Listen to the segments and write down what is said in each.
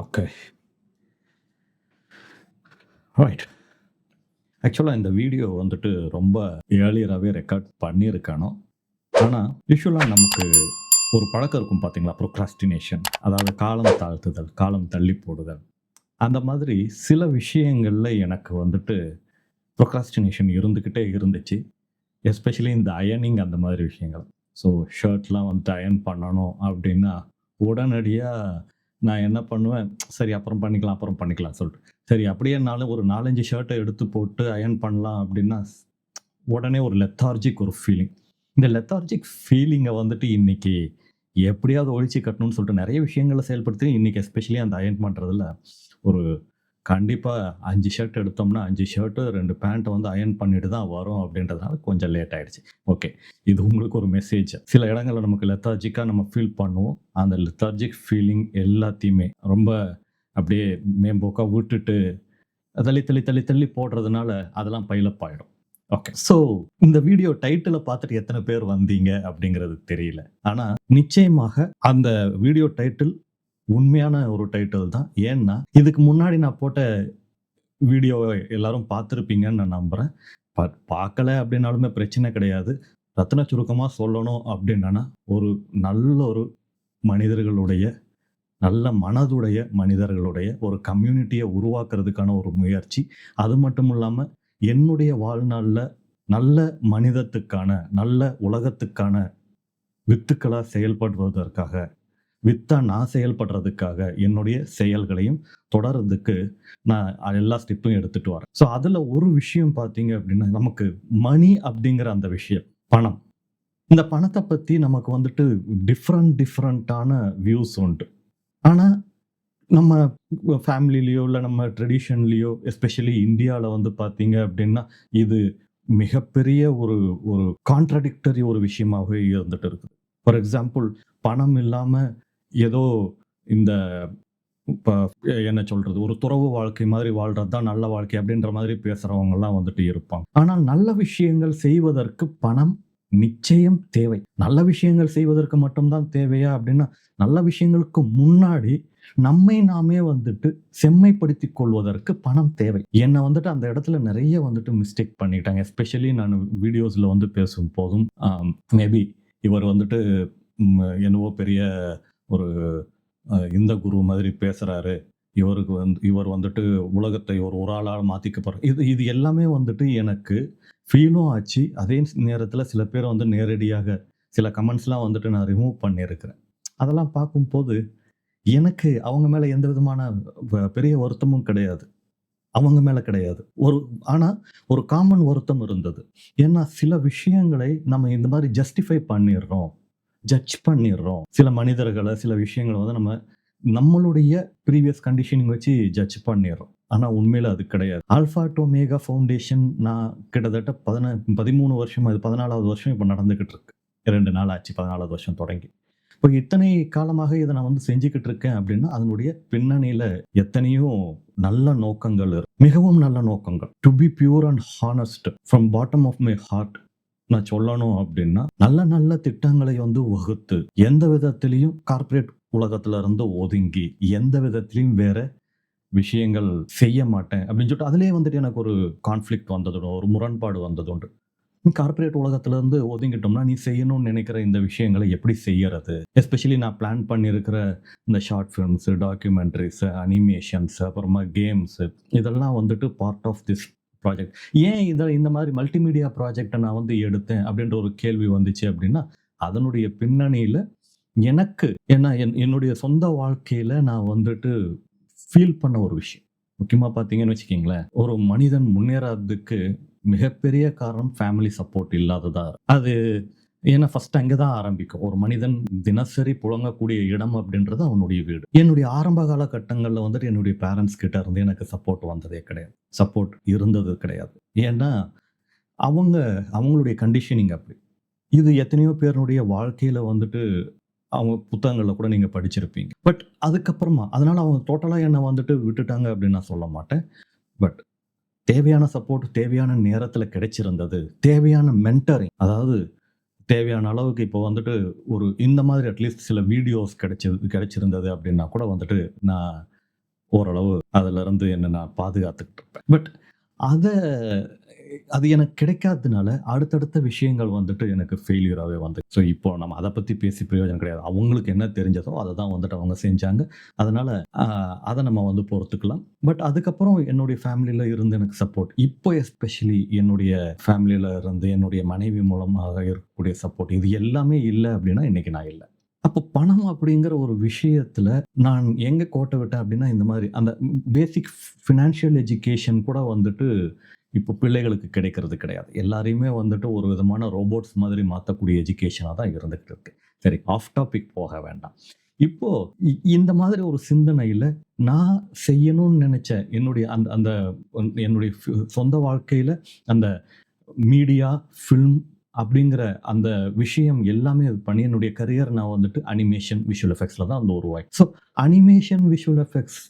Okay right ஆக்சுவலாக இந்த video வந்துட்டு ரொம்ப ஏர்லியராகவே ரெக்கார்ட் பண்ணியிருக்கானோ? ஆனால் யூஸ்வலாக நமக்கு ஒரு பழக்கம் இருக்கும் பார்த்தீங்களா ப்ரொக்ராஸ்டினேஷன் அதாவது காலம் தாழ்த்துதல் காலம் தள்ளி போடுதல். அந்த மாதிரி சில விஷயங்களில் எனக்கு வந்துட்டு ப்ரொக்ராஸ்டினேஷன் இருந்துக்கிட்டே இருந்துச்சு. எஸ்பெஷலி இந்த அயனிங் அந்த மாதிரி விஷயங்கள். ஸோ ஷர்ட்லாம் வந்துட்டு அயன் பண்ணணும் அப்படின்னா உடனடியாக நான் என்ன பண்ணுவேன்? சரி அப்புறம் பண்ணிக்கலாம் அப்புறம் பண்ணிக்கலாம் சொல்லிட்டு. சரி அப்படியே அப்படியேனாலும் ஒரு நாலஞ்சு ஷர்ட்டை எடுத்து போட்டு அயன் பண்ணலாம் அப்படின்னா உடனே ஒரு லெத்தார்ஜிக் ஒரு ஃபீலிங் இந்த லெத்தார்ஜிக் ஃபீலிங்கை வந்துட்டு இன்னைக்கு எப்படியாவது ஒழிச்சு கட்டணும்னு சொல்லிட்டு நிறைய விஷயங்களை செயல்படுத்தி இன்னைக்கு எஸ்பெஷலி அந்த அயன் பண்ணுறதுல ஒரு கண்டிப்பாக அஞ்சு ஷர்ட் எடுத்தோம்னா அஞ்சு ஷர்ட்டு ரெண்டு பேண்ட்டை வந்து அயன் பண்ணிட்டு தான் வரும் அப்படின்றதுனால கொஞ்சம் லேட் ஆகிடுச்சு ஓகே இது உங்களுக்கு ஒரு மெசேஜ் சில இடங்களில் நமக்கு லெத்தார்ஜிக்காக நம்ம ஃபீல் பண்ணுவோம். அந்த லெத்தார்ஜிக் ஃபீலிங் எல்லாத்தையுமே ரொம்ப அப்படியே மேம்போக்காக விட்டுட்டு தள்ளி தள்ளி தள்ளி தள்ளி போடுறதுனால அதெல்லாம் பைலப் ஆகிடும் ஓகே ஸோ இந்த வீடியோ டைட்டில் பார்த்துட்டு எத்தனை பேர் வந்தீங்க அப்படிங்கிறது தெரியல. ஆனால் நிச்சயமாக அந்த வீடியோ டைட்டில் உண்மையான ஒரு டைட்டில் தான். ஏன்னா இதுக்கு முன்னாடி நான் போட்ட வீடியோவை எல்லாரும் பார்த்துருப்பீங்கன்னு நான் நம்புகிறேன் பட் பார்க்கல அப்படின்னாலுமே பிரச்சனை கிடையாது. ரத்ன சுருக்கமாக சொல்லணும் அப்படின்னா ஒரு நல்ல ஒரு மனிதர்களுடைய நல்ல மனதுடைய மனிதர்களுடைய ஒரு கம்யூனிட்டியை உருவாக்குறதுக்கான ஒரு முயற்சி. அது மட்டும் இல்லாமல் என்னுடைய வாழ்நாளில் நல்ல மனிதத்துக்கான நல்ல உலகத்துக்கான வித்துக்களாக செயல்படுவதற்காக வித்தா நான் செயல்படுறதுக்காக என்னுடைய செயல்களையும் தொடர்றதுக்கு நான் எல்லா ஸ்டெப்பும் எடுத்துட்டு வரேன். ஸோ அதில் ஒரு விஷயம் பார்த்தீங்க அப்படின்னா நமக்கு மணி அப்படிங்கிற அந்த விஷயம் பணம். இந்த பணத்தை பற்றி நமக்கு வந்துட்டு டிஃப்ரெண்ட் டிஃப்ரெண்ட்டான வியூஸ் உண்டு. ஆனால் நம்ம ஃபேமிலிலேயோ இல்லை நம்ம ட்ரெடிஷன்லேயோ எஸ்பெஷலி இந்தியாவில் வந்து பார்த்தீங்க அப்படின்னா இது மிகப்பெரிய ஒரு ஒரு கான்ட்ரடிக்டரி ஒரு விஷயமாகவே இருந்துட்டு இருக்குது. ஃபார் எக்ஸாம்பிள் பணம் இல்லாமல் ஏதோ இந்த இப்போ என்ன சொல்கிறது ஒரு துறவு வாழ்க்கை மாதிரி வாழ்கிறது தான் நல்ல வாழ்க்கை அப்படின்ற மாதிரி பேசுகிறவங்கலாம் வந்துட்டு இருப்பாங்க. ஆனால் நல்ல விஷயங்கள் செய்வதற்கு பணம் நிச்சயம் தேவை. நல்ல விஷயங்கள் செய்வதற்கு மட்டும்தான் தேவையா அப்படின்னா நல்ல விஷயங்களுக்கு முன்னாடி நம்மை நாமே வந்துட்டு செம்மைப்படுத்தி கொள்வதற்கு பணம் தேவை. என்னை வந்துட்டு அந்த இடத்துல நிறைய வந்துட்டு மிஸ்டேக் பண்ணிட்டாங்க எஸ்பெஷலி நான் வீடியோஸில் வந்து பேசும் போதும் மேபி இவர் வந்துட்டு என்னவோ பெரிய ஒரு இந்த குரு மாதிரி பேசுகிறாரு இவருக்கு வந்து இவர் வந்துட்டு உலகத்தை ஒரு ஒரு ஆளாக மாற்றிக்க போகிறார் இது இது எல்லாமே வந்துட்டு எனக்கு ஃபீலும் ஆச்சு. அதே நேரத்தில் சில பேர் வந்து நேரடியாக சில கமெண்ட்ஸ்லாம் வந்துட்டு நான் ரிமூவ் பண்ணியிருக்கிறேன். அதெல்லாம் பார்க்கும்போது எனக்கு அவங்க மேலே எந்த விதமான பெரிய வருத்தமும் கிடையாது. அவங்க மேலே கிடையாது. ஒரு ஆனால் ஒரு காமன் வருத்தம் இருந்தது. ஏன்னா சில விஷயங்களை நம்ம இந்த மாதிரி ஜஸ்டிஃபை பண்ணிடுறோம் ஜட்ஜ் பண்ணிடுறோம். சில மனிதர்களை சில விஷயங்களை வந்து நம்ம நம்மளுடைய ப்ரீவியஸ் கண்டிஷனிங் வச்சு ஜட்ஜ் பண்ணிடுறோம். ஆனால் உண்மையில் அது கிடையாது. ஆல்ஃபா டோமேகா ஃபவுண்டேஷன் நான் கிட்டத்தட்ட பதின பதிமூணு வருஷம் அது பதினாலாவது வருஷம் இப்போ நடந்துக்கிட்டு இருக்கு. ரெண்டு நாள் ஆச்சு பதினாலாவது வருஷம் தொடங்கி. இப்போ இத்தனை காலமாக இதை நான் வந்து செஞ்சுக்கிட்டு இருக்கேன் அப்படின்னா அதனுடைய பின்னணியில் எத்தனையோ நல்ல நோக்கங்கள் இருக்கு மிகவும் நல்ல நோக்கங்கள். To be pure and honest from bottom of my heart நான் சொல்லணும் அப்படின்னா நல்ல நல்ல திட்டங்களை வந்து வகுத்து எந்த விதத்திலையும் கார்ப்பரேட் உலகத்துல இருந்து ஒதுங்கி எந்த விதத்திலையும் வேற விஷயங்கள் செய்ய மாட்டேன் அப்படின்னு சொல்லிட்டு அதுலேயே வந்துட்டு எனக்கு ஒரு கான்ஃப்ளிக்ட் வந்ததுண்டு ஒரு முரண்பாடு வந்ததுண்டு. கார்பரேட் உலகத்துல இருந்து ஒதுங்கிட்டோம்னா நீ செய்யணும்னு நினைக்கிற இந்த விஷயங்களை எப்படி செய்யறது? எஸ்பெஷலி நான் பிளான் பண்ணியிருக்கிற இந்த ஷார்ட் ஃபிலிம்ஸ் டாக்குமெண்ட்ரிஸ் அனிமேஷன்ஸ் அப்புறமா கேம்ஸ் இதெல்லாம் வந்துட்டு பார்ட் ஆஃப் திஸ் ப்ராஜெக்ட் ஏன் இதை இந்த மாதிரி மல்டிமீடியா ப்ராஜெக்டை நான் வந்து எடுத்தேன் அப்படின்ற ஒரு கேள்வி வந்துச்சு அப்படின்னா அதனுடைய பின்னணியில் எனக்கு ஏன்னா என் என்னுடைய சொந்த வாழ்க்கையில் நான் வந்துட்டு ஃபீல் பண்ண ஒரு விஷயம். முக்கியமாக பார்த்தீங்கன்னு வச்சுக்கிங்களேன் ஒரு மனிதன் முன்னேறாததுக்கு மிகப்பெரிய காரணம் ஃபேமிலி சப்போர்ட் இல்லாததா. அது ஏன்னா ஃபர்ஸ்ட் அங்கே தான் ஆரம்பிக்கும். ஒரு மனிதன் தினசரி புழங்கக்கூடிய இடம் அப்படின்றது அவனுடைய வீடு. என்னுடைய ஆரம்ப கால கட்டங்களில் வந்துட்டு என்னுடைய பேரண்ட்ஸ் கிட்ட இருந்து எனக்கு சப்போர்ட் வந்ததே கிடையாது. சப்போர்ட் இருந்தது கிடையாது. ஏன்னா அவங்க அவங்களுடைய கண்டிஷனிங் அப்படி. இது எத்தனையோ பேருடைய வாழ்க்கையில் வந்துட்டு அவங்க புத்தகங்களில் கூட நீங்கள் படிச்சிருப்பீங்க. பட் அதுக்கப்புறமா அதனால் அவங்க டோட்டலாக என்னை வந்துட்டு விட்டுட்டாங்க அப்படின்னு நான் சொல்ல மாட்டேன். பட் தேவையான சப்போர்ட் தேவையான நேரத்தில் கிடைச்சிருந்தது தேவையான மென்டரிங் அதாவது தேவையான அளவுக்கு இப்போ வந்துட்டு ஒரு இந்த மாதிரி அட்லீஸ்ட் சில வீடியோஸ் கிடைச்சது கிடைச்சிருந்தது அப்படின்னா கூட வந்துட்டு நான் ஓரளவு அதிலிருந்து என்ன நான் பாதுகாத்துக்கிட்டு இருப்பேன். பட் அதை அது எனக்கு கிடைக்காததுனால அடுத்தடுத்த விஷயங்கள் வந்துட்டு எனக்கு ஃபெயிலியராகவே வந்து ஸோ இப்போ நம்ம அதை பற்றி பேசி பிரயோஜனம் கிடையாது. அவங்களுக்கு என்ன தெரிஞ்சதோ அதை தான் வந்துட்டு அவங்க செஞ்சாங்க. அதனால் அதை நம்ம வந்து பொறுத்துக்கலாம். பட் அதுக்கப்புறம் என்னுடைய ஃபேமிலியில் இருந்து எனக்கு சப்போர்ட் இப்போ எஸ்பெஷலி என்னுடைய ஃபேமிலியில் இருந்து என்னுடைய மனைவி மூலமாக இருக்கக்கூடிய சப்போர்ட் இது எல்லாமே இல்லை அப்படின்னா இன்றைக்கி நான் இல்லை. அப்போ பணம் அப்படிங்கிற ஒரு விஷயத்தில் நான் எங்கே கோட்டை விட்டேன் அப்படின்னா இந்த மாதிரி அந்த பேசிக் ஃபினான்ஷியல் எஜுகேஷன் கூட வந்துட்டு இப்போ பிள்ளைகளுக்கு கிடைக்கிறது கிடையாது. எல்லாரையுமே வந்துட்டு ஒரு விதமான ரோபோட்ஸ் மாதிரி மாற்றக்கூடிய எஜுகேஷனாக தான் இருந்துகிட்டு இருக்கு. சரி ஆஃப் டாபிக் போக வேண்டாம். இப்போ இ- இந்த மாதிரி ஒரு சிந்தனையில் நான் செய்யணும்னு நினச்சேன் என்னுடைய அந்த அந்த என்னுடைய சொந்த வாழ்க்கையில் அந்த மீடியா ஃபில்ம் அப்படிங்கிற அந்த விஷயம் எல்லாமே பண்ணி என்னுடைய கரியர் நான் வந்துட்டு அனிமேஷன் விஷுவல் எஃபெக்ட்ஸில் தான் வந்து உருவாய் ஸோ அனிமேஷன் விஷுவல் எஃபெக்ட்ஸ்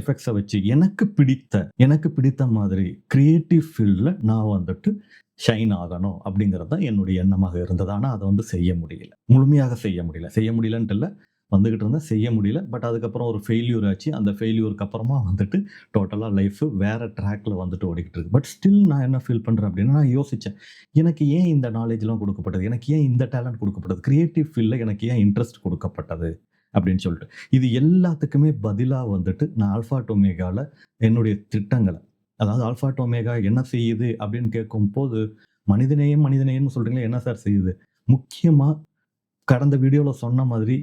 எஃபெக்ட்ஸை வச்சு எனக்கு பிடித்த எனக்கு பிடித்த மாதிரி க்ரியேட்டிவ் ஃபீல்டில் நான் வந்துட்டு ஷைன் ஆகணும் அப்படிங்கிறது தான் என்னுடைய எண்ணமாக இருந்தது. ஆனால் அதை வந்து செய்ய முடியல. முழுமையாக செய்ய முடியல. செய்ய முடியலன்ட்டு இல்லை. வந்துக்கிட்டு இருந்தேன் செய்ய முடியல. பட் அதுக்கப்புறம் ஒரு ஃபெயில்யூர் ஆச்சு. அந்த ஃபெயில்யூருக்கு அப்புறமா வந்துட்டு டோட்டலாக லைஃப் வேறு ட்ராக்ல வந்துட்டு ஓடிக்கிட்டு இருக்கு. பட் ஸ்டில் நான் என்ன ஃபீல் பண்ணுறேன் அப்படின்னா நான் யோசித்தேன் எனக்கு ஏன் இந்த நாலேஜ்லாம் கொடுக்கப்பட்டது? எனக்கு ஏன் இந்த டேலண்ட் கொடுக்கப்பட்டது? கிரியேட்டிவ் ஃபீல்டில் எனக்கு ஏன் இன்ட்ரெஸ்ட் கொடுக்கப்பட்டது? அப்படின்னு சொல்லிட்டு. இது எல்லாத்துக்குமே பதிலாக வந்துட்டு நான் ஆல்ஃபா டொமேகாவில் என்னுடைய திட்டங்களை அதாவது ஆல்ஃபா டொமேகா என்ன செய்யுது அப்படின்னு கேட்கும்போது மனிதநேயம் மனிதநேயம்னு சொல்கிறீங்களா என்ன சார் செய்யுது? முக்கியமாக கடந்த வீடியோவில் சொன்ன மாதிரி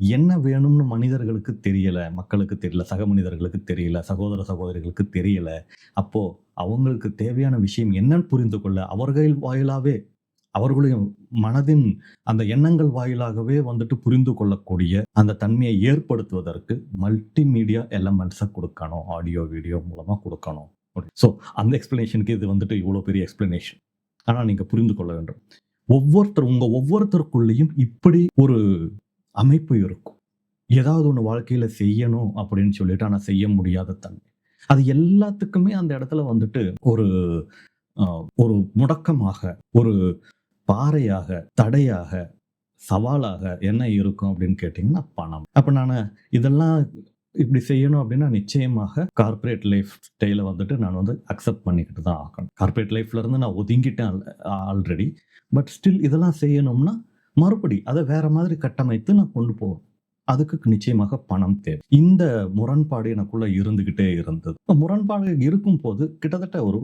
என்ன வேணும்னு மனிதர்களுக்கு தெரியல மக்களுக்கு தெரியல சக மனிதர்களுக்கு தெரியல சகோதர சகோதரிகளுக்கு தெரியல. அப்போ அவங்களுக்கு தேவையான விஷயம் என்னன்னு புரிந்து கொள்ள அவர்கள் வாயிலாவே அவர்களுடைய மனதின் அந்த எண்ணங்கள் வாயிலாகவே வந்துட்டு புரிந்து கொள்ளக்கூடிய அந்த தன்மையை ஏற்படுத்துவதற்கு மல்டிமீடியா எலமெண்ட்ஸை கொடுக்கணும் ஆடியோ வீடியோ மூலமாக கொடுக்கணும். ஸோ அந்த எக்ஸ்பிளனேஷனுக்கு இது வந்துட்டு இவ்வளோ பெரிய எக்ஸ்பிளனேஷன் ஆனால் நீங்கள் புரிந்து கொள்ள வேண்டும். ஒவ்வொருத்தர் உங்கள் ஒவ்வொருத்தருக்குள்ளேயும் இப்படி ஒரு அமைப்பு இருக்கும். ஏதாவது ஒன்று வாழ்க்கையில் செய்யணும் அப்படின்னு சொல்லிட்டு ஆனால் செய்ய முடியாத தன்மை. அது எல்லாத்துக்குமே அந்த இடத்துல வந்துட்டு ஒரு ஒரு முடக்கமாக ஒரு பாறையாக தடையாக சவாலாக என்ன இருக்கும் அப்படின்னு கேட்டிங்கன்னா பணம். அப்போ நான் இதெல்லாம் இப்படி செய்யணும் அப்படின்னா நிச்சயமாக கார்ப்பரேட் லைஃப் ஸ்டைலை வந்துட்டு நான் வந்து அக்செப்ட் பண்ணிக்கிட்டு தான் ஆகணும். கார்ப்பரேட் லைஃப்ல இருந்து நான் ஒதுங்கிட்டேன் ஆல்ரெடி பட் ஸ்டில் இதெல்லாம் செய்யணும்னா மறுபடி அதை வேற மாதிரி கட்டமைத்து நான் கொண்டு போவேன். அதுக்கு நிச்சயமாக பணம் தேவை. இந்த முரண்பாடு எனக்குள்ள இருந்துகிட்டே இருந்தது. முரண்பாடு இருக்கும் போது கிட்டத்தட்ட ஒரு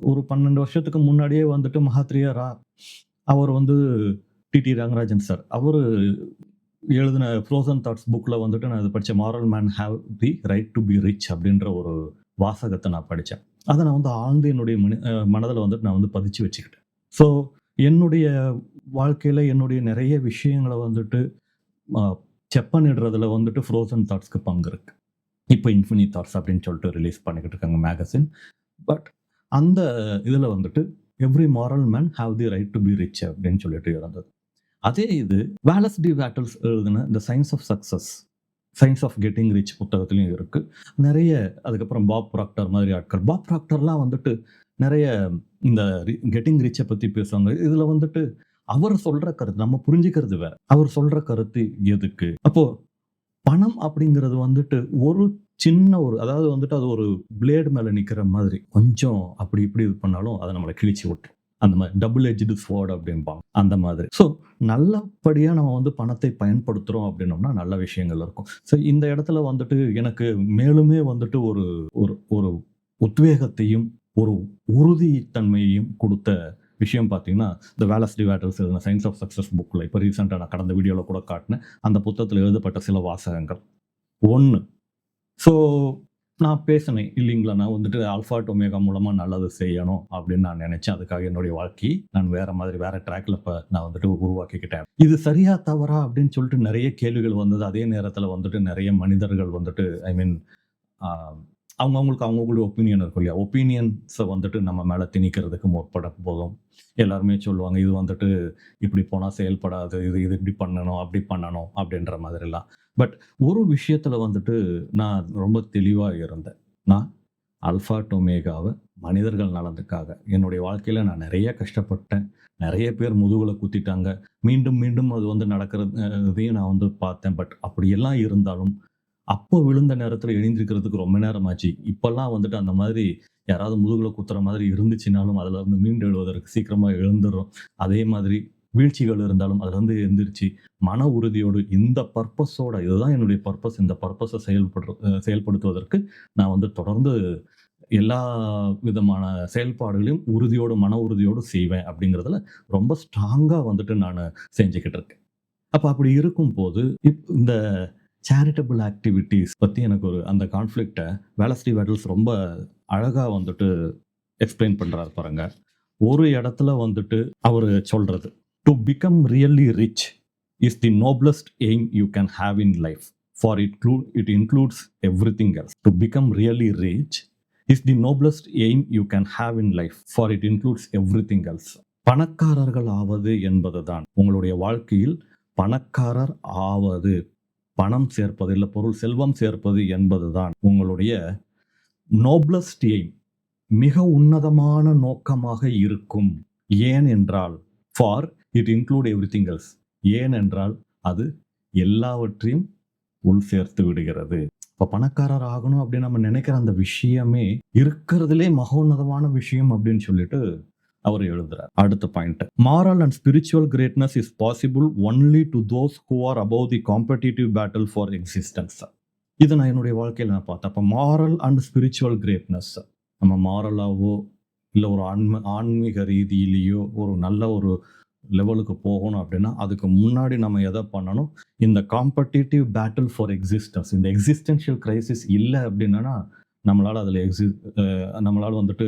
ஒரு பன்னெண்டு வருஷத்துக்கு முன்னாடியே வந்துட்டு மகாத்ரியரா ரா அவர் வந்து டிடி ரங்கராஜன் சார் அவர் எழுதின ஃப்ரோசன் தாட்ஸ் புக்கில் வந்துட்டு நான் அதை படித்தேன் moral man have the right to be rich அப்படின்ற ஒரு வாசகத்தை நான் படித்தேன் அதை நான் வந்து ஆழ்ந்து என்னுடைய மனி மனதில் வந்துட்டு நான் வந்து பதிச்சு வச்சுக்கிட்டேன். ஸோ என்னுடைய வாழ்க்கையில் என்னுடைய நிறைய விஷயங்களை வந்துட்டு செப்பனிடுறதுல வந்துட்டு ஃப்ரோசன் தாட்ஸ்க்கு பங்கு இருக்கு. இப்போ இன்ஃபினி தாட்ஸ் அப்படின்னு சொல்லிட்டு ரிலீஸ் பண்ணிக்கிட்டு இருக்காங்க மேகசின் பட் அந்த இதில் வந்துட்டு every moral man have the right to be rich அப்படின்னு சொல்லிட்டு இருந்தது. அதே இது வேலஸ் டி வேட்டல்ஸ் எழுதுன இந்த science of success science of getting rich புத்தகத்துலையும் இருக்குது நிறைய அதுக்கப்புறம் பாப் ப்ராக்டர் மாதிரி ஆட்கள். பாப் ப்ராக்டர்லாம் வந்துட்டு நிறைய இந்த கெட்டிங் ரிச்சை பற்றி பேசுவாங்க. இதில் வந்துட்டு அவர் சொல்கிற கருத்து நம்ம புரிஞ்சுக்கிறது வேற. அவர் சொல்கிற கருத்து எதுக்கு? அப்போது பணம் அப்படிங்கிறது வந்துட்டு ஒரு சின்ன ஒரு அதாவது வந்துட்டு அது ஒரு பிளேடு மேலே நிற்கிற மாதிரி. கொஞ்சம் அப்படி இப்படி இது பண்ணாலும் அதை நம்மளை கிழிச்சு விட்டுரும். அந்த மாதிரி டபுள் எஜ்டு ஸ்வாட் அப்படிம்பாங்க. அந்த மாதிரி. ஸோ நல்லபடியாக நம்ம வந்து பணத்தை பயன்படுத்துகிறோம் அப்படின்னோம்னா நல்ல விஷயங்கள் இருக்கும். ஸோ இந்த இடத்துல வந்துட்டு எனக்கு மேலுமே வந்துட்டு ஒரு ஒரு ஒரு உத்வேகத்தையும் ஒரு உறுதித்தன்மையையும் கொடுத்த விஷயம் பார்த்தீங்கன்னா இந்த வேலஸ் டிவேட்டர்ஸ் எழுதின சயின்ஸ் ஆஃப் சக்ஸஸ் புக்கில் இப்போ ரீசெண்டாக நான் கடந்த வீடியோவில் கூட காட்டினேன். அந்த புத்தகத்தில் எழுதப்பட்ட சில வாசகங்கள். ஒன்று ஸோ நான் பேசினேன். இல்லைங்களா நான் வந்துட்டு ஆல்ஃபா டொமேகா மூலமாக நல்லது செய்யணும் அப்படின்னு நான் நினச்சேன். அதுக்காக என்னுடைய வாழ்க்கை நான் வேறு மாதிரி வேறு ட்ராக்ல இப்போ நான் வந்துட்டு உருவாக்கிக்கிட்டேன். இது சரியா தவறா அப்படின்னு சொல்லிட்டு நிறைய கேள்விகள் வந்தது. அதே நேரத்தில் வந்துட்டு நிறைய மனிதர்கள் வந்துட்டு ஐ மீன் அவங்கவுங்களுக்கு அவங்கவுங்களுடைய ஒப்பீனியன் இருக்கும் இல்லையா? ஒப்பீனியன்ஸை வந்துட்டு நம்ம மேலே திணிக்கிறதுக்கு முற்பட போதும். எல்லாருமே சொல்லுவாங்க இது வந்துட்டு இப்படி போனால் செயல்படாது இது இது இப்படி பண்ணணும் அப்படி பண்ணணும் அப்படின்ற மாதிரிலாம். பட் ஒரு விஷயத்தில் வந்துட்டு நான் ரொம்ப தெளிவாக இருந்தேன். நான் அல்ஃபா டொமேகாவை மனிதர்கள் நலனுக்காக என்னுடைய வாழ்க்கையில் நான் நிறைய கஷ்டப்பட்டேன். நிறைய பேர் முதுகில் குத்திட்டாங்க. மீண்டும் மீண்டும் அது வந்து நடக்கிறதையும் நான் வந்து பார்த்தேன். பட் அப்படியெல்லாம் இருந்தாலும் அப்போ விழுந்த நேரத்தில் எழுந்திருக்கிறதுக்கு ரொம்ப நேரம் ஆச்சு இப்போல்லாம் வந்துட்டு அந்த மாதிரி யாராவது முதுகில் குத்துற மாதிரி இருந்துச்சுனாலும் அதில் இருந்து மீண்டு எழுவதற்கு சீக்கிரமாக எழுந்துடும் அதே மாதிரி வீழ்ச்சிகள் இருந்தாலும் அதுலேருந்து எழுந்திரிச்சு மன உறுதியோடு இந்த பர்பஸோட இதுதான் என்னுடைய பர்பஸ் இந்த பர்பஸை செயல்படுற செயல்படுத்துவதற்கு நான் வந்து தொடர்ந்து எல்லா விதமான செயல்பாடுகளையும் உறுதியோடு மன உறுதியோடு செய்வேன் அப்படிங்கிறதுல ரொம்ப ஸ்ட்ராங்காக வந்துட்டு நான் செஞ்சுக்கிட்டு இருக்கேன். அப்போ அப்படி இருக்கும்போது இப் இந்த சேரிட்டபிள் ஆக்டிவிட்டீஸ் பற்றி எனக்கு ஒரு அந்த கான்ஃப்ளிக்டை வேலஸ்டி வேடல்ஸ் ரொம்ப அழகாக வந்துட்டு எக்ஸ்பிளைன் பண்ணுறாரு பாருங்க. ஒரு இடத்துல வந்துட்டு அவர் சொல்கிறது to become really rich is the noblest aim you can have in life for it clue it includes every thing else to become really rich is the noblest aim you can have in life for it includes every thing else பணக்காரர்கள் ஆவது என்பது தான் உங்களுடைய வாழ்க்கையில் பணக்காரர் ஆவது. பணம் சேர்ப்பது இல்லை பொருள் செல்வம் சேர்ப்பது என்பதுதான் உங்களுடைய நோப்லஸ்ட் எய்ம் மிக உன்னதமான நோக்கமாக இருக்கும். ஏன் என்றால் for it include every things ஏன் என்றால் அது எல்லாவற்றையும் உள் சேர்த்து விடுகிறது. இப்போ பணக்காரர் ஆகணும் அப்படின்னு நம்ம நினைக்கிற அந்த விஷயமே இருக்கிறதுலே மகோன்னதமான விஷயம் அப்படின்னு சொல்லிட்டு அவர் எழுதுறார். அடுத்த point moral and spiritual greatness is possible only to those who are above the competitive battle for existence இது நான் என்னுடைய வாழ்க்கையில் நான் பார்த்தேன். அப்போ மாரல் அண்ட் ஸ்பிரிச்சுவல் கிரேட்னஸ் நம்ம மாரலாவோ இல்லை ஒரு ஆன்ம ஆன்மீக ரீதியிலேயோ ஒரு நல்ல ஒரு லெவலுக்கு போகணும் அப்படின்னா அதுக்கு முன்னாடி நம்ம எதை பண்ணணும்? இந்த காம்படிட்டிவ் பேட்டில் ஃபார் எக்ஸிஸ்டன்ஸ் இந்த எக்ஸிஸ்டென்ஷியல் கிரைசிஸ் இல்லை அப்படின்னா நம்மளால் அதில் எக்ஸி நம்மளால் வந்துட்டு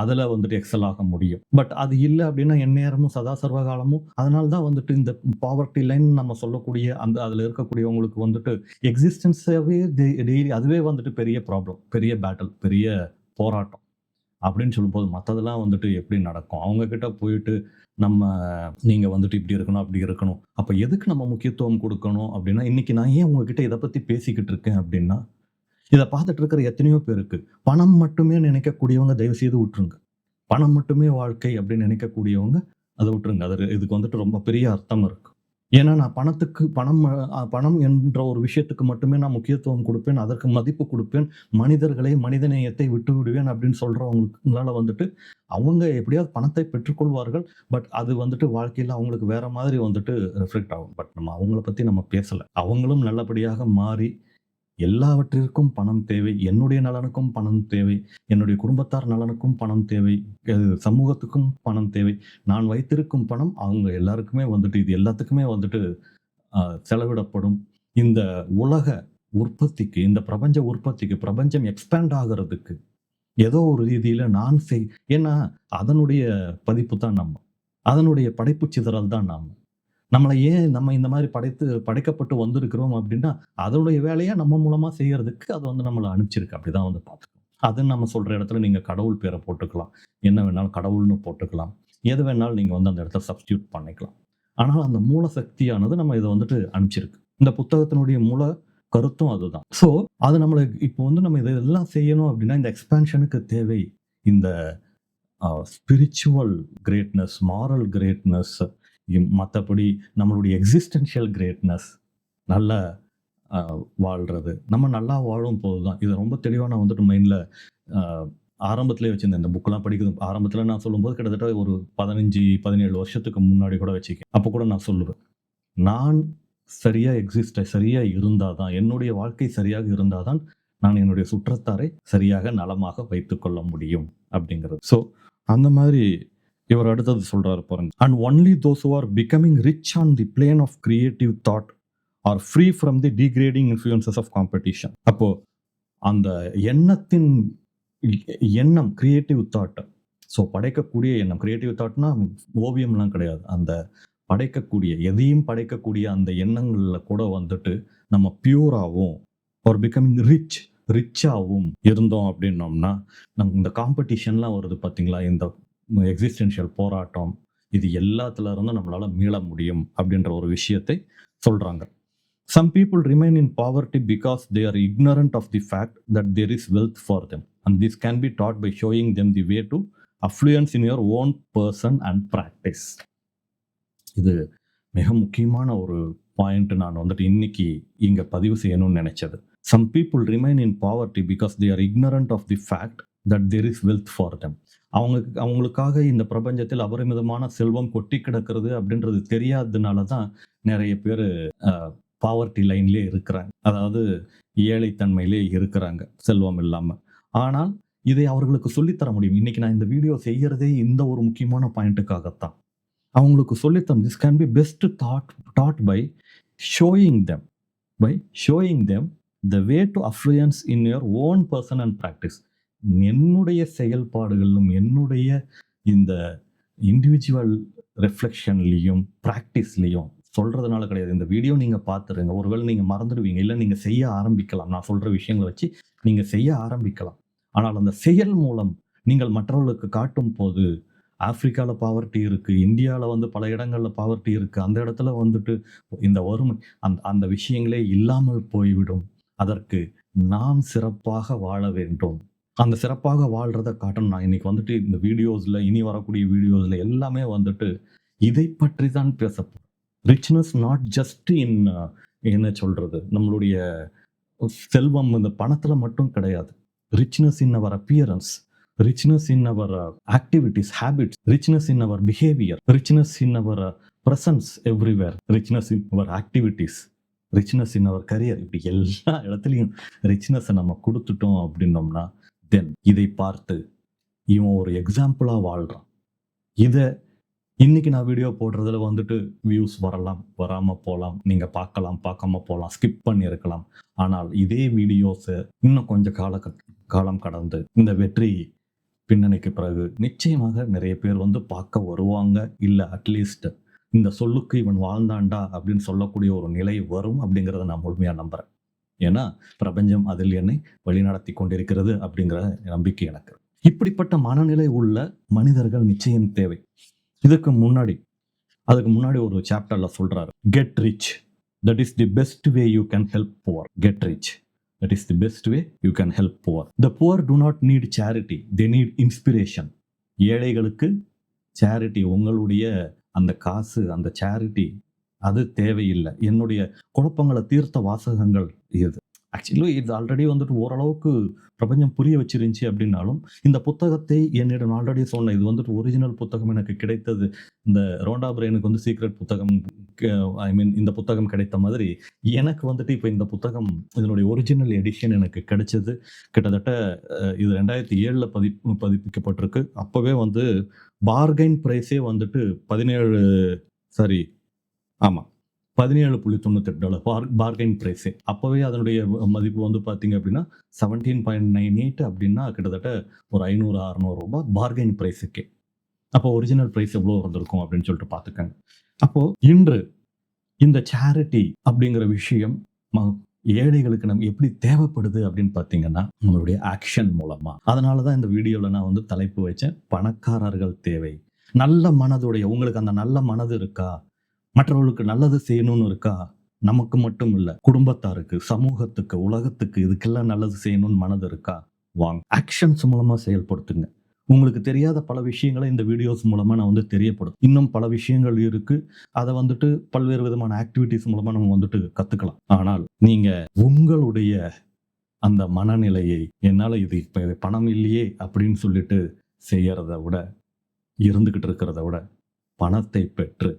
அதில் வந்துட்டு எக்ஸல் ஆக முடியும். பட் அது இல்லை அப்படின்னா எந்நேரமும் சதா சர்வ காலமும் அதனால தான் வந்துட்டு இந்த பாவர்ட்டி லைன் நம்ம சொல்லக்கூடிய அந்த அதில் இருக்கக்கூடியவங்களுக்கு வந்துட்டு எக்ஸிஸ்டன்ஸாகவே டெய்லி அதுவே வந்துட்டு பெரிய ப்ராப்ளம் பெரிய பேட்டில் பெரிய போராட்டம் அப்படின்னு சொல்லும்போது மற்றதெல்லாம் வந்துட்டு எப்படி நடக்கும்? அவங்கக்கிட்ட போயிட்டு நம்ம நீங்கள் வந்துட்டு இப்படி இருக்கணும் அப்படி இருக்கணும். அப்போ எதுக்கு நம்ம முக்கியத்துவம் கொடுக்கணும்? அப்படின்னா இன்றைக்கி நான் ஏன் உங்ககிட்ட இதை பற்றி பேசிக்கிட்டு இருக்கேன் அப்படின்னா இதை பார்த்துட்டு இருக்கிற எத்தனையோ பேருக்கு பணம் மட்டுமே நினைக்கக்கூடியவங்க தயவு செய்து விட்டுருங்க. பணம் மட்டுமே வாழ்க்கை அப்படின்னு நினைக்கக்கூடியவங்க அதை விட்டுருங்க. அது இதுக்கு வந்துட்டு ரொம்ப பெரிய அர்த்தம் இருக்கு. ஏன்னா நான் பணத்துக்கு பணம் பணம் என்ற ஒரு விஷயத்துக்கு மட்டுமே நான் முக்கியத்துவம் கொடுப்பேன் அதற்கு மதிப்பு கொடுப்பேன் மனிதர்களை மனிதநேயத்தை விட்டு விடுவேன் அப்படின்னு சொல்றவங்களுக்குனால வந்துட்டு அவங்க எப்படியாவது பணத்தை பெற்றுக்கொள்வார்கள் பட் அது வந்துட்டு வாழ்க்கையில் அவங்களுக்கு வேற மாதிரி வந்துட்டு ரிஃப்ளெக்ட் ஆகும். பட் நம்ம அவங்கள பத்தி நம்ம பேசலை. அவங்களும் நல்லபடியாக மாறி எல்லாவற்றிற்கும் பணம் தேவை என்னுடைய நலனுக்கும் பணம் தேவை என்னுடைய குடும்பத்தார் நலனுக்கும் பணம் தேவை சமூகத்துக்கும் பணம் தேவை. நான் வைத்திருக்கும் பணம் அவங்க எல்லாருக்குமே வந்துட்டு இது எல்லாத்துக்குமே வந்துட்டு செலவிடப்படும். இந்த உலக உற்பத்திக்கு இந்த பிரபஞ்ச உற்பத்திக்கு பிரபஞ்சம் எக்ஸ்பேண்ட் ஆகிறதுக்கு ஏதோ ஒரு ரீதியில் நான் செய் ஏன்னா அதனுடைய பதிப்பு தான் நம்ம. அதனுடைய படைப்பு சிதறல் தான் நாம். நம்மளை ஏன் நம்ம இந்த மாதிரி படைத்து படைக்கப்பட்டு வந்திருக்கிறோம் அப்படின்னா அதனுடைய வேலையை நம்ம மூலமாக செய்யறதுக்கு அது வந்து நம்மளை அனுப்பிச்சிருக்கு. அப்படி தான் வந்து பார்த்துக்கணும். அதுன்னு நம்ம சொல்கிற இடத்துல நீங்கள் கடவுள் பேரை போட்டுக்கலாம். என்ன வேணாலும் கடவுள்னு போட்டுக்கலாம். எது வேணாலும் நீங்கள் வந்து அந்த இடத்துல சப்ஸ்டியூட் பண்ணிக்கலாம். ஆனால் அந்த மூல சக்தியானது நம்ம இதை வந்துட்டு அனுப்பிச்சிருக்கு. இந்த புத்தகத்தினுடைய மூல கருத்தும் அதுதான். ஸோ அது நம்மளை இப்போ வந்து நம்ம இதெல்லாம் செய்யணும் அப்படின்னா இந்த எக்ஸ்பேன்ஷனுக்கு தேவை இந்த ஸ்பிரிச்சுவல் கிரேட்னஸ் மாரல் கிரேட்னஸ் மற்றபடி நம்மளுடைய எக்ஸிஸ்டென்ஷியல் கிரேட்னஸ் நல்லா வாழ்கிறது நம்ம நல்லா வாழும் போது தான் இது ரொம்ப தெளிவாக நான் வந்துட்டு மைண்டில் ஆரம்பத்திலே வச்சுருந்தேன். இந்த புக்கெலாம் படிக்கிறது ஆரம்பத்தில் நான் சொல்லும்போது கிட்டத்தட்ட ஒரு பதினஞ்சு பதினேழு வருஷத்துக்கு முன்னாடி கூட வச்சுக்கேன். அப்போ கூட நான் சொல்லுவேன். நான் சரியாக எக்ஸிஸ்ட் சரியாக இருந்தால் தான் என்னுடைய வாழ்க்கை சரியாக இருந்தால் தான் நான் என்னுடைய சுற்றத்தாரை சரியாக நலமாக வைத்துக்கொள்ள முடியும் அப்படிங்கிறது. ஸோ அந்த மாதிரி இவர் அடுத்தது சொல்கிறாரு பாருங்க. And only those are becoming rich on the plane of creative thought are free from the degrading influences of competition அப்போ அந்த எண்ணத்தின் எண்ணம் கிரியேட்டிவ் தாட் ஸோ படைக்கக்கூடிய எண்ணம் கிரியேட்டிவ் தாட்னா ஓவியம்லாம் கிடையாது. அந்த படைக்கக்கூடிய எதையும் படைக்கக்கூடிய அந்த எண்ணங்களில் கூட வந்துட்டு நம்ம பியூராகவும் ஒரு பிகமிங் ரிச் ரிச்சாகவும் இருந்தோம் அப்படின்னோம்னா நம்ம இந்த காம்படிஷன்லாம் வருது பார்த்தீங்களா இந்த எக்ஸிஸ்டென்ஷியல் போராட்டம் இது எல்லாத்துல இருந்தும் மீள முடியும் அப்படின்ற ஒரு விஷயத்தை சொல்கிறாங்க some people remain in poverty because they are ignorant of the fact that there is wealth for them and this can be taught by showing them the way to affluence in your own person and practice இது மிக முக்கியமான ஒரு point நான் வந்துட்டு இன்னைக்கு இங்கே பதிவு செய்யணும்னு நினைச்சது. Some people remain in poverty because they are ignorant of the fact that there is wealth for them அவங்களுக்கு அவங்களுக்காக இந்த பிரபஞ்சத்தில் அபரிமிதமான செல்வம் கொட்டி கிடக்கிறது அப்படின்றது தெரியாததுனால தான் நிறைய பேர் பாவர்ட்டி லைன்லேயே இருக்கிறாங்க. அதாவது ஏழைத்தன்மையிலே இருக்கிறாங்க செல்வம் இல்லாமல் ஆனால் இதை அவர்களுக்கு சொல்லித்தர முடியும். இன்றைக்கி நான் இந்த வீடியோ செய்கிறதே இந்த ஒரு முக்கியமான பாயிண்ட்டுக்காகத்தான் அவங்களுக்கு சொல்லித்தரும். This can be best thought taught by showing them by showing them the way to affluence in your own person and practice என்னுடைய செயல்பாடுகளிலும் என்னுடைய இந்த இண்டிவிஜுவல் ரெஃப்ளெக்ஷன்லேயும் ப்ராக்டிஸ்லேயும் சொல்கிறதுனால கிடையாது. இந்த வீடியோ நீங்கள் பார்த்துருங்க. ஒருவேளை நீங்கள் மறந்துடுவீங்க. இல்லை நீங்கள் செய்ய ஆரம்பிக்கலாம். நான் சொல்கிற விஷயங்களை வச்சு நீங்கள் செய்ய ஆரம்பிக்கலாம். ஆனால் அந்த செயல் மூலம் நீங்கள் மற்றவர்களுக்கு காட்டும் போது ஆப்பிரிக்காவில் பாவர்ட்டி இருக்குது இந்தியாவில் வந்து பல இடங்களில் பாவர்ட்டி இருக்குது அந்த இடத்துல வந்துட்டு இந்த வறுமை அந்த அந்த விஷயங்களே இல்லாமல் போய்விடும். அதற்கு நாம் சிறப்பாக வாழ வேண்டும். அந்த சிறப்பாக வாழ்கிறத காட்டணும். நான் இன்றைக்கி வந்துட்டு இந்த வீடியோஸில் இனி வரக்கூடிய வீடியோஸில் எல்லாமே வந்துட்டு இதை பற்றி தான் பேசப்போம் ரிச்னஸ் நாட் ஜஸ்ட் இன் என்ன சொல்கிறது நம்மளுடைய செல்வம் இந்த பணத்தில் மட்டும் கிடையாது. Richness in our appearance richness in our activities habits richness in our behaviour richness in our presence everywhere richness in our activities richness in our career இப்படி எல்லா இடத்துலையும் ரிச்னஸை நம்ம கொடுத்துட்டோம் அப்படின்னோம்னா தென் இதை பார்த்து இவன் ஒரு எக்ஸாம்பிளாக வாழ்கிறான் இதை இன்றைக்கி நான் வீடியோ போடுறதுல வந்துட்டு வியூஸ் வரலாம் வராமல் போகலாம் நீங்கள் பார்க்கலாம் பார்க்காம போகலாம் ஸ்கிப் பண்ணியிருக்கலாம் ஆனால் இதே வீடியோஸை இன்னும் கொஞ்சம் கால காலம் கடந்து இந்த வெற்றி பின்னணிக்கு பிறகு நிச்சயமாக நிறைய பேர் வந்து பார்க்க வருவாங்க. இல்லை அட்லீஸ்ட் இந்த சொல்லுக்கு இவன் வாழ்ந்தாண்டா அப்படின்னு சொல்லக்கூடிய ஒரு நிலை வரும் அப்படிங்கிறத நான் முழுமையாக நம்புகிறேன் ஏன்னா பிரபஞ்சம் அதில் என்னை வழிநடத்தி கொண்டிருக்கிறது அப்படிங்கிற நம்பிக்கை எனக்கு. இப்படிப்பட்ட மனநிலை உள்ள மனிதர்கள் நிச்சயம் தேவை. இதுக்கு முன்னாடி அதுக்கு முன்னாடி ஒரு சாப்டர்ல சொல்றாரு. Get rich that is the best way you can help poor get rich that is the best way you can help poor the poor do not need charity they need inspiration ஏழைகளுக்கு charity உங்களுடைய அந்த காசு அந்த charity அது தேவையில்லை. என்னுடைய குழப்பங்களை தீர்த்த வாசகங்கள் இது. ஆக்சுவலி இது ஆல்ரெடி வந்துட்டு ஓரளவுக்கு பிரபஞ்சம் புரிய வச்சிருந்துச்சு அப்படின்னாலும் இந்த புத்தகத்தை என்னிடம் ஆல்ரெடி சொன்னேன் இது வந்துட்டு ஒரிஜினல் புத்தகம் எனக்கு கிடைத்தது. இந்த ரோண்டா பிரெயினுக்கு வந்து சீக்ரெட் புத்தகம் ஐ மீன் இந்த புத்தகம் கிடைத்த மாதிரி எனக்கு வந்துட்டு இப்போ இந்த புத்தகம் இதனுடைய ஒரிஜினல் எடிஷன் எனக்கு கிடைச்சது. கிட்டத்தட்ட இது ரெண்டாயிரத்தி ஏழில் பதி பதிப்பிக்கப்பட்டிருக்கு. அப்போவே வந்து பார்கைன் ப்ரைஸே வந்துட்டு பதினேழு சாரி ஆமாம் பதினேழு புள்ளி தொண்ணூத்தெட்டு டாலர் பார் பார்கைன் ப்ரைஸே அப்போவே அதனுடைய மதிப்பு வந்து பார்த்தீங்க அப்படின்னா செவன்டீன் பாயிண்ட் நைன் எயிட் அப்படின்னா கிட்டத்தட்ட ஒரு ஐநூறு அறநூறு ரூபாய் பார்கைன் ப்ரைஸுக்கே அப்போ ஒரிஜினல் ப்ரைஸ் எவ்வளோ இருந்திருக்கும் அப்படின்னு சொல்லிட்டு பார்த்துக்கங்க அப்போது இன்று இந்த சேரிட்டி அப்படிங்கிற விஷயம் ம- ஏழைகளுக்கு நம்ம எப்படி தேவைப்படுது அப்படின்னு பார்த்தீங்கன்னா நம்மளுடைய ஆக்ஷன் மூலமாக அதனால தான் இந்த வீடியோவில் நான் வந்து தலைப்பு வச்சேன். பணக்காரர்கள் தேவை. நல்ல மனதுடைய உங்களுக்கு அந்த நல்ல மனது இருக்கா? மற்றவர்களுக்கு நல்லது செய்யணும்னு இருக்கா? நமக்கு மட்டும் இல்லை குடும்பத்தாருக்கு சமூகத்துக்கு உலகத்துக்கு இதுக்கெல்லாம் நல்லது செய்யணும்னு மனது இருக்கா? வாங்க ஆக்ஷன்ஸ் மூலமா செயல்படுத்துங்க. உங்களுக்கு தெரியாத பல விஷயங்களை இந்த வீடியோஸ் மூலமா நான் வந்து தெரியப்படும். இன்னும் பல விஷயங்கள் இருக்கு. அதை வந்துட்டு பல்வேறு விதமான ஆக்டிவிட்டிஸ் மூலமா நம்ம வந்துட்டு கத்துக்கலாம். ஆனால் நீங்க உங்களுடைய அந்த மனநிலையை என்னால் இது இப்போ பணம் இல்லையே அப்படின்னு சொல்லிட்டு செய்யறத விட இருந்துகிட்டு இருக்கிறத விட பணத்தை பெற்று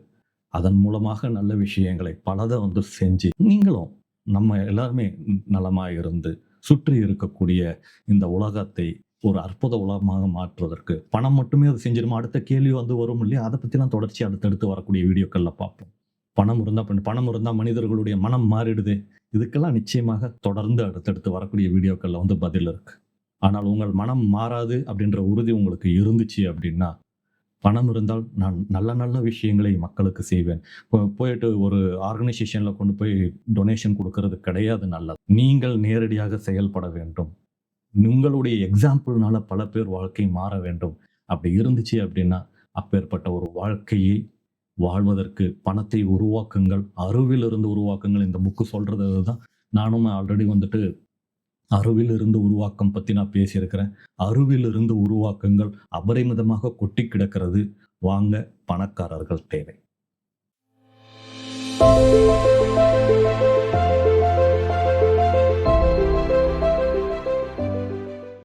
அதன் மூலமாக நல்ல விஷயங்களை பலதை வந்து செஞ்சு நீங்களும் நம்ம எல்லாருமே நலமாக இருந்து சுற்றி இருக்கக்கூடிய இந்த உலகத்தை ஒரு அற்புத உலகமாக மாற்றுவதற்கு பணம் மட்டுமே அது செஞ்சிருமா? அடுத்த கேள்வி வந்து வரும் இல்லையா? அதை பற்றிலாம் தொடர்ச்சி அடுத்தடுத்து வரக்கூடிய வீடியோக்களில் பார்ப்போம். பணம் இருந்தால் பணம் இருந்தால் மனிதர்களுடைய மனம் மாறிடுது. இதுக்கெல்லாம் நிச்சயமாக தொடர்ந்து அடுத்தடுத்து வரக்கூடிய வீடியோக்களில் வந்து பதில் இருக்கு. ஆனால் உங்கள் மனம் மாறாது அப்படின்ற உறுதி உங்களுக்கு இருந்துச்சு அப்படின்னா பணம் இருந்தால் நான் நல்ல நல்ல விஷயங்களை மக்களுக்கு செய்வேன். இப்போ போயிட்டு ஒரு ஆர்கனைசேஷனில் கொண்டு போய் டொனேஷன் கொடுக்கறது கிடையாது நல்லது. நீங்கள் நேரடியாக செயல்பட வேண்டும். உங்களுடைய எக்ஸாம்பிள்னால பல பேர் வாழ்க்கை மாற வேண்டும். அப்படி இருந்துச்சு அப்படின்னா அப்பேற்பட்ட ஒரு வாழ்க்கையை வாழ்வதற்கு பணத்தை உருவாக்குங்கள். அருவிலிருந்து உருவாக்குங்கள். இந்த புக்கு சொல்கிறது தான் நானும் ஆல்ரெடி வந்துட்டு அருவிலிருந்து உருவாக்கம் பற்றி நான் பேசியிருக்கிறேன். அருவிலிருந்து உருவாக்கங்கள் அபரிமிதமாக கொட்டி கிடக்கிறது. வாங்க பணக்காரர்கள் தேவை.